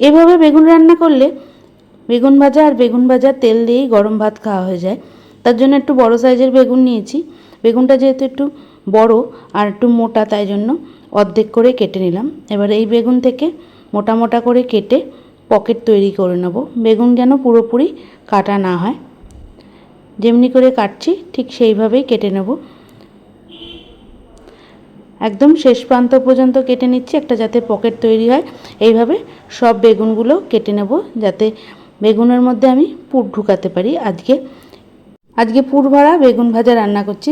এভাবে বেগুন রান্না করলে বেগুন ভাজা আর বেগুন ভাজা তেল দিয়েই গরম ভাত খাওয়া হয়ে যায়। তার জন্য একটু বড় সাইজের বেগুন নিয়েছি। বেগুনটা যেহেতু একটু বড় আর একটু মোটা, তাই জন্য অর্ধেক করে কেটে নিলাম। এবার এই বেগুন থেকে মোটা মোটা করে কেটে পকেট তৈরি করে নেব। বেগুন যেন পুরোপুরি কাটা না হয়। যেমনি করে কাটছি, ঠিক সেইভাবেই কেটে নেব। একদম শেষ প্রান্ত পর্যন্ত কেটে নিচ্ছি, একটা যাতে পকেট তৈরি হয়। এইভাবে সব বেগুনগুলো কেটে নেব যাতে বেগুনের মধ্যে আমি পুর ঢুকাতে পারি। আজকে আজকে পুর ভরা বেগুন ভাজা রান্না করছি।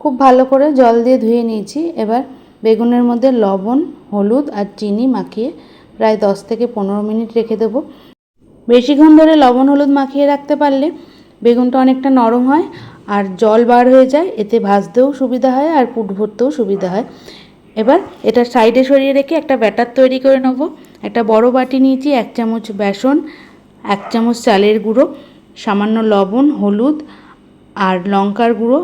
খুব ভালো করে জল দিয়ে ধুয়ে নিয়েছি। এবার বেগুনের মধ্যে লবণ, হলুদ আর চিনি মাখিয়ে প্রায় দশ থেকে পনেরো মিনিট রেখে দেবো। বেশিক্ষণ ধরে লবণ, হলুদ মাখিয়ে রাখতে পারলে বেগুনটা অনেকটা নরম হয় আর জল বার হয়ে যায়, এতে ভাজতেও সুবিধা হয় আর পুট ভরতেও সুবিধা হয়। এবার এটা সাইডে সরিয়ে রেখে একটা ব্যাটার তৈরি করে নেব। একটা বড় বাটি নিয়েছি, এক চামচ বেসন, এক চামচ চালের গুঁড়ো, সামান্য লবণ, হলুদ আর লঙ্কার গুঁড়ো,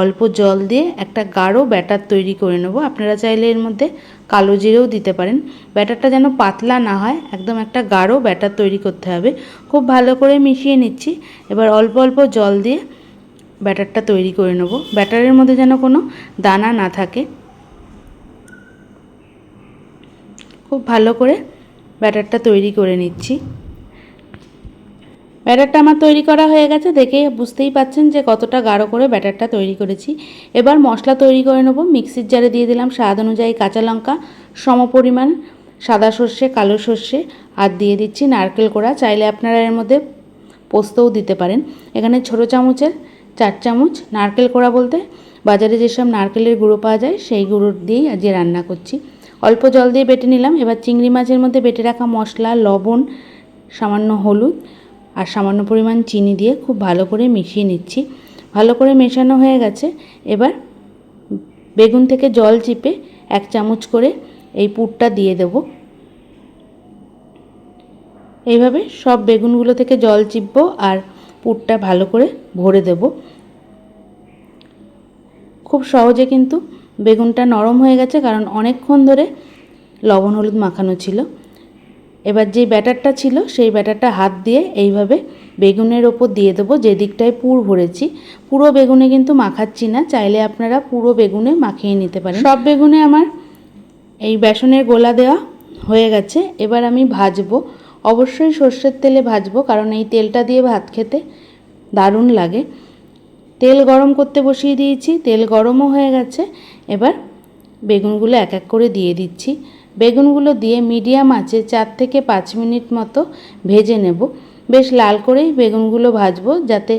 অল্প জল দিয়ে একটা গাঢ় ব্যাটার তৈরি করে নেব। আপনারা চাইলে এর মধ্যে কালো জিরেও দিতে পারেন। ব্যাটারটা যেন পাতলা না হয়, একদম একটা গাঢ় ব্যাটার তৈরি করতে হবে। খুব ভালো করে মিশিয়ে নিচ্ছি। এবার অল্প অল্প জল দিয়ে ব্যাটারটা তৈরি করে নেব। ব্যাটারের মধ্যে যেন কোনো দানা না থাকে। খুব ভালো করে ব্যাটারটা তৈরি করে নিচ্ছি। ব্যাটারটা আমার তৈরি করা হয়ে গেছে। দেখে বুঝতেই পাচ্ছেন যে কতটা গাঢ় করে ব্যাটারটা তৈরি করেছি। এবার মশলা তৈরি করে নেব। মিক্সির জারে দিয়ে দিলাম স্বাদ অনুযায়ী কাঁচা লঙ্কা সমপরিমাণ সাদা সর্ষে, কালো সর্ষে, আর দিয়ে দিচ্ছি নারকেল কোড়া। চাইলে আপনারা এর মধ্যে পোস্তও দিতে পারেন। এখানে ছোটো চামচের চার চামচ নারকেল কোড়া বলতে। বাজারে যেসব নারকেলের গুঁড়ো পাওয়া যায়, সেই গুঁড়ো দিয়েই আজকে রান্না করছি। অল্প জল দিয়ে বেটে নিলাম। এবার চিংড়ি মাছের মধ্যে বেটে রাখা মশলা, লবণ, সামান্য হলুদ আর সামান্য পরিমাণ চিনি দিয়ে খুব ভালো করে মিশিয়ে নিচ্ছি। ভালো করে মেশানো হয়ে গেছে। এবার বেগুন থেকে জল চিপে এক চামচ করে এই পুরটা দিয়ে দেব। এইভাবে সব বেগুনগুলো থেকে জল চিপবো আর পুরটা ভালো করে ভরে দেব। খুব সহজে কিন্তু বেগুনটা নরম হয়ে গেছে, কারণ অনেকক্ষণ ধরে লবণ হলুদ মাখানো ছিল। এবার যে ব্যাটারটা ছিল, সেই ব্যাটারটা হাত দিয়ে এইভাবে বেগুনের ওপর দিয়ে দেবো, যে দিকটায় পুর ভরেছি। পুরো বেগুনে কিন্তু মাখাচ্ছি না, চাইলে আপনারা পুরো বেগুনে মাখিয়ে নিতে পারেন। সব বেগুনে আমার এই বেসনের গোলা দেওয়া হয়ে গেছে। এবার আমি ভাজবো। অবশ্যই সর্ষের তেলে ভাজবো, কারণ এই তেলটা দিয়ে ভাত খেতে দারুণ লাগে। তেল গরম করতে বসিয়ে দিয়েছি, তেল গরমও হয়ে গেছে। এবার বেগুনগুলো এক এক করে দিয়ে দিচ্ছি। বেগুনগুলো দিয়ে মিডিয়াম আঁচে চার থেকে পাঁচ মিনিট মতো ভেজে নেব। বেশ লাল করেই বেগুনগুলো ভাজবো যাতে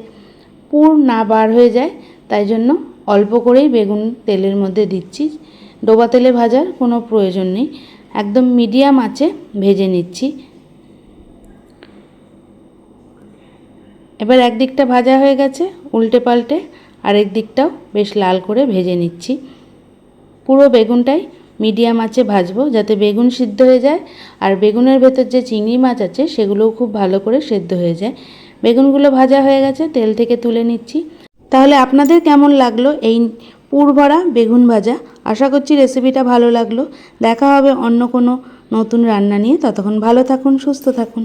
পুর না বার হয়ে যায়। তাই জন্য অল্প করেই বেগুন তেলের মধ্যে দিচ্ছি। ডোবা তেলে ভাজার কোনো প্রয়োজন নেই। একদম মিডিয়াম আঁচে ভেজে নিচ্ছি। এবার একদিকটা ভাজা হয়ে গেছে, উল্টে পাল্টে আরেক দিকটাও বেশ লাল করে ভেজে নিচ্ছি। পুরো বেগুনটাই মিডিয়াম আঁচে ভাজবো যাতে বেগুন সিদ্ধ হয়ে যায়, আর বেগুনের ভেতর যে চিংড়ি মাছ আছে সেগুলোও খুব ভালো করে সেদ্ধ হয়ে যায়। বেগুনগুলো ভাজা হয়ে গেছে, তেল থেকে তুলে নিচ্ছি। তাহলে আপনাদের কেমন লাগল এই পুর ভরা বেগুন ভাজা? আশা করছি রেসিপিটা ভালো লাগল। দেখা হবে অন্য কোনো নতুন রান্না নিয়ে। ততক্ষণ ভালো থাকুন, সুস্থ থাকুন।